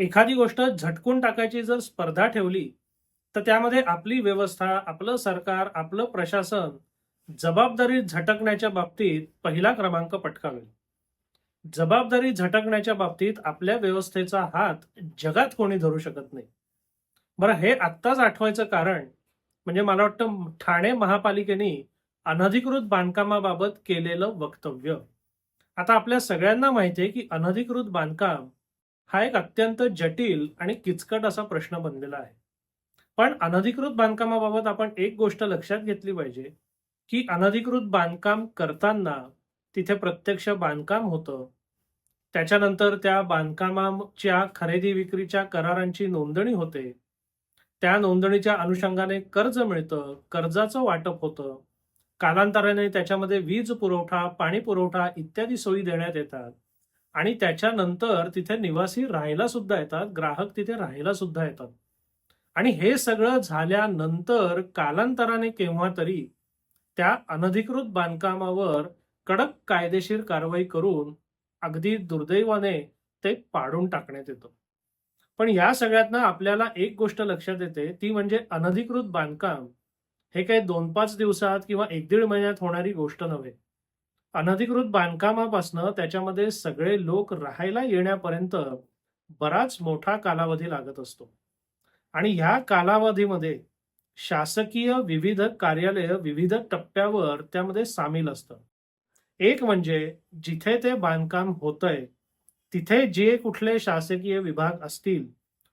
एखादी गोष्ट झटकून टाकायची जर स्पर्धा ठेवली तर त्यामध्ये आपली व्यवस्था आपलं सरकार आपलं प्रशासन जबाबदारी झटकण्याच्या बाबतीत पहिला क्रमांक पटकावेल. जबाबदारी झटकण्याच्या बाबतीत आपल्या व्यवस्थेचा हात जगात कोणी धरू शकत नाही. बरं हे आत्ताच आठवायचं कारण म्हणजे मला वाटतं ठाणे महापालिकेने अनधिकृत बांधकामाबाबत केलेलं वक्तव्य. आता आपल्या सगळ्यांना माहिती आहे की अनधिकृत बांधकाम हा एक अत्यंत जटिल आणि किचकट असा प्रश्न बनलेला आहे. पण अनधिकृत बांधकामाबाबत आपण एक गोष्ट लक्षात घेतली पाहिजे की अनधिकृत बांधकाम करताना तिथे प्रत्यक्ष बांधकाम होतं. त्याच्यानंतर त्या बांधकामाच्या खरेदी विक्रीच्या करारांची नोंदणी होते. त्या नोंदणीच्या अनुषंगाने कर्ज मिळतं कर्जाचं वाटप होतं. कालांतराने त्याच्यामध्ये वीज पुरवठा पाणी पुरवठा इत्यादी सोयी देण्यात येतात. आणि त्याच्यानंतर तिथे निवासी राहायला सुद्धा येतात ग्राहक तिथे राहायला सुद्धा येतात. आणि हे सगळं झाल्यानंतर कालांतराने केव्हा तरी त्या अनधिकृत बांधकामावर कडक कायदेशीर कारवाई करून अगदी दुर्दैवाने ते पाडून टाकण्यात येतं. पण या सगळ्यातनं आपल्याला एक गोष्ट लक्षात येते ती म्हणजे अनधिकृत बांधकाम हे काही दोन पाच दिवसात किंवा एक दीड महिन्यात होणारी गोष्ट नव्हे. अनधिकृत बांधकामापासनं त्याच्यामध्ये सगळे लोक राहायला येण्यापर्यंत बराच मोठा कालावधी लागत असतो. आणि ह्या कालावधीमध्ये शासकीय विविध कार्यालय विविध टप्प्यावर त्यामध्ये सामील असतं. एक म्हणजे जिथे ते बांधकाम होतंय तिथे जे कुठले शासकीय विभाग असतील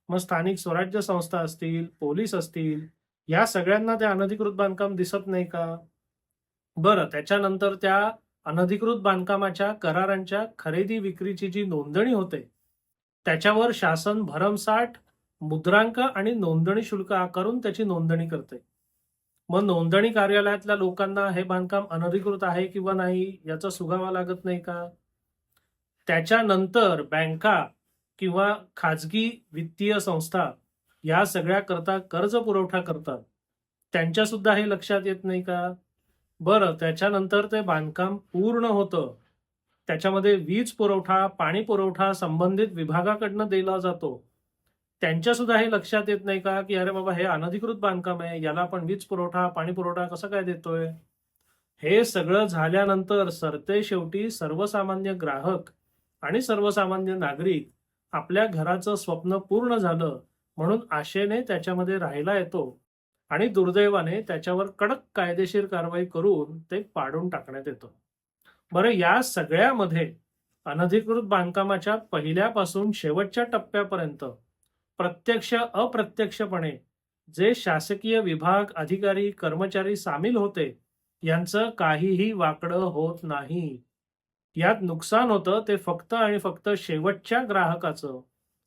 मग स्थानिक स्वराज्य संस्था असतील पोलीस असतील या सगळ्यांना ते अनधिकृत बांधकाम दिसत नाही का? बरं त्याच्यानंतर त्या अनधिकृत बांधकामाच्या करारांच्या खरेदी विक्रीची जी नोंदणी होते त्याच्यावर शासन भरमसाठ मुद्रांक आणि नोंदणी शुल्क आकारून त्याची नोंदणी करते. मग नोंदणी कार्यालयातल्या लोकांना हे बांधकाम अनधिकृत आहे किंवा नाही याचा सुगावा लागत नाही का? त्याच्यानंतर बँका किंवा खाजगी वित्तीय संस्था या सगळ्या करता कर्ज पुरवठा करतात. त्यांच्या सुद्धा हे लक्षात येत नाही का? बरं त्याच्यानंतर ते बांधकाम पूर्ण होतं. त्याच्यामध्ये वीज पुरवठा पाणी पुरवठा संबंधित विभागाकडनं दिला जातो. त्यांच्या सुद्धा हे लक्षात येत नाही का की अरे बाबा हे अनधिकृत बांधकाम आहे याला आपण वीज पुरवठा पाणी पुरवठा कसं काय देतोय? हे सगळं झाल्यानंतर सरते शेवटी सर्वसामान्य ग्राहक आणि सर्वसामान्य नागरिक आपल्या घराचं स्वप्न पूर्ण झालं म्हणून आशेने त्याच्यामध्ये राहायला येतो. आणि दुर्दैवाने त्याच्यावर कडक कायदेशीर कारवाई करून ते पाडून टाकण्यात येतं. बरं या सगळ्यामध्ये अनधिकृत बांधकामाच्या पहिल्यापासून शेवटच्या टप्प्यापर्यंत प्रत्यक्ष अप्रत्यक्षपणे जे शासकीय विभाग अधिकारी कर्मचारी सामील होते यांचं काहीही वाकडं होत नाही. यात नुकसान होतं ते फक्त आणि फक्त शेवटच्या ग्राहकाचं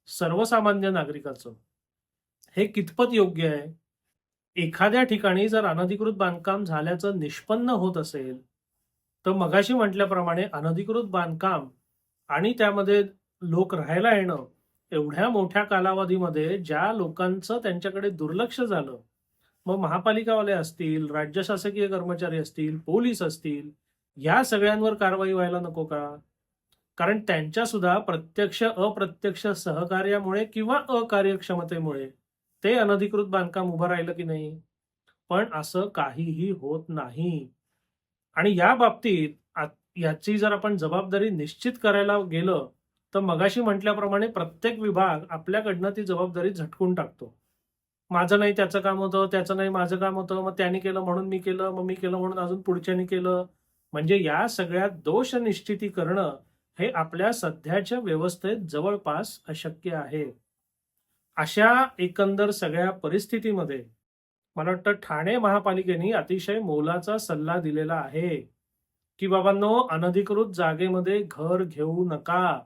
सर्वसामान्य नागरिकाचं. हे कितपत योग्य आहे? एखाद्या ठिकाणी जर अनधिकृत बांधकाम झाल्याचं निष्पन्न होत असेल तर मगाशी म्हटल्याप्रमाणे अनधिकृत बांधकाम आणि त्यामध्ये लोक राहायला येणं एवढ्या मोठ्या कालावधीमध्ये ज्या लोकांचं त्यांच्याकडे दुर्लक्ष झालं मग महापालिकावाले असतील राज्य शासकीय कर्मचारी असतील पोलीस असतील या सगळ्यांवर कारवाई व्हायला नको का? कारण त्यांच्या सुद्धा प्रत्यक्ष अप्रत्यक्ष सहकार्यामुळे किंवा अकार्यक्षमतेमुळे ते अनधिकृत बांधकाम उभं राहिलं की नाही? पण असं काहीही होत नाही. आणि या बाबतीत याची जर आपण जबाबदारी निश्चित करायला गेलं तर मगाशी म्हटल्याप्रमाणे प्रत्येक विभाग आपल्याकडनं ती जबाबदारी झटकून टाकतो. माझं नाही त्याचं काम होतं त्याचं नाही माझं काम होतं मग त्याने केलं म्हणून मी केलं मग मी केलं म्हणून अजून पुढच्यानी केलं. म्हणजे या सगळ्यात दोष निश्चिती करणं हे आपल्या सध्याच्या व्यवस्थेत जवळपास अशक्य आहे. अशा एकंदर सगळ्या परिस्थितीमध्ये मला वाटतं ठाणे महापालिकेने अतिशय मोलाचा सल्ला दिलेला आहे की बाबांनो अनधिकृत जागेमध्ये घर घेऊ नका.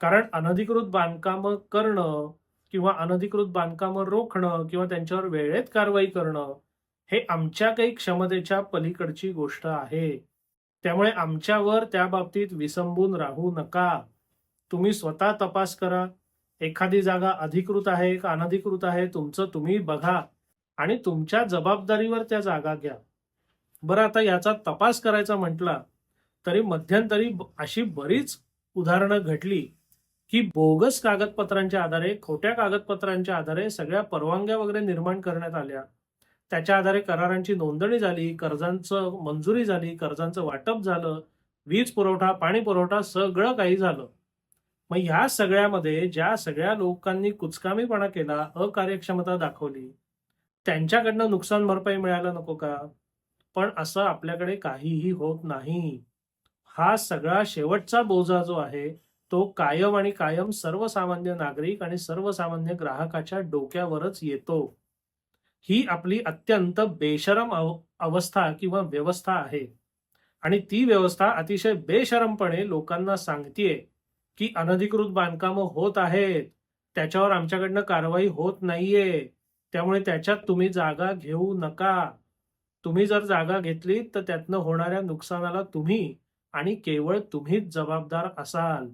कारण अनधिकृत बांधकामं करणं किंवा अनधिकृत बांधकामं रोखणं किंवा त्यांच्यावर वेळेत कारवाई करणं हे आमच्या काही क्षमतेच्या पलीकडची गोष्ट आहे. त्यामुळे आमच्यावर त्या बाबतीत विसंबून राहू नका. तुम्ही स्वतः तपास करा. एखादी जागा अधिकृत आहे का अनधिकृत आहे तुमचं तुम्ही बघा आणि तुमच्या जबाबदारीवर त्या जागा घ्या. बरं आता याचा तपास करायचा म्हटला तरी मध्यंतरी अशी बरीच उदाहरणं घडली की बोगस कागदपत्रांच्या आधारे खोट्या कागदपत्रांच्या आधारे सगळ्या परवानग्या वगैरे निर्माण करण्यात आल्या. त्याच्या आधारे करारांची नोंदणी झाली कर्जांचं मंजुरी झाली कर्जांचं वाटप झालं वीज पुरवठा पाणी पुरवठा सगळं काही झालं. मग ह्या सगळ्यामध्ये ज्या सगळ्या लोकांनी कुचकामीपणा केला अकार्यक्षमता दाखवली त्यांच्याकडनं नुकसान भरपाई मिळायला नको का? पण असं आपल्याकडे काहीही होत नाही. हा सगळा शेवटचा बोजा जो आहे तो कायम आणि कायम सर्वसामान्य नागरिक आणि सर्वसामान्य ग्राहकाच्या डोक्यावरच येतो. ही आपली अत्यंत बेशरम अव- अवस्था किंवा व्यवस्था आहे. आणि ती व्यवस्था अतिशय बेशरमपणे लोकांना सांगतेय. की अनधिकृत बांधकामं होत आहेत. त्याच्यावर आमच्याकडनं कारवाई होत नाहीये. त्यामुळे त्याच्यात तुम्ही जागा घेऊ नका. तुम्ही जर जागा घेतली तर त्यातनं होणाऱ्या नुकसानाला तुम्ही आणि केवळ तुम्हीच जबाबदार असाल.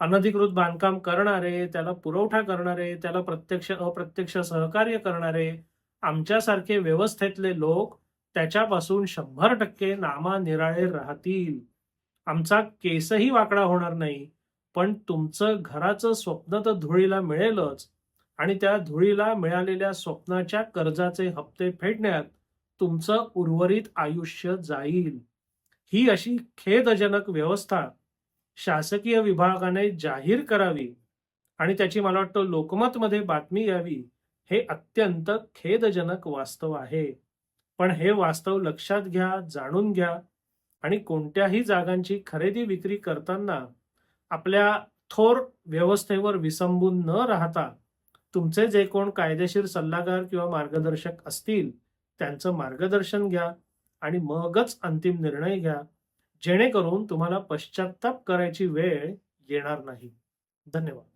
अनधिकृत बांधकाम करणारे त्याला पुरवठा करणारे त्याला प्रत्यक्ष अप्रत्यक्ष सहकार्य करणारे आमच्यासारखे व्यवस्थेतले लोक त्याच्यापासून शंभर टक्के नामानिराळे राहतील. आमचा केसही वाकडा होणार नाही. पण तुमचं घराचं स्वप्न तर धुळीला मिळेलच आणि त्या धुळीला मिळालेल्या स्वप्नाच्या कर्जाचे हप्ते फेडण्यात तुमचं उर्वरित आयुष्य जाईल. ही अशी खेदजनक व्यवस्था शासकीय विभागाने जाहीर करावी आणि त्याची मला वाटतं लोकमतमध्ये बातमी यावी हे अत्यंत खेदजनक वास्तव आहे. पण हे वास्तव लक्षात घ्या जाणून घ्या आणि कोणत्याही जागांची खरेदी विक्री करताना आपल्या थोर व्यवस्थेवर विसंबून न राहता तुमचे जे कोण कायदेशीर सल्लागार किंवा मार्गदर्शक असतील त्यांचं मार्गदर्शन घ्या आणि मगच अंतिम निर्णय घ्या जेणेकरून तुम्हाला पश्चाताप करायची वेळ येणार नाही. धन्यवाद.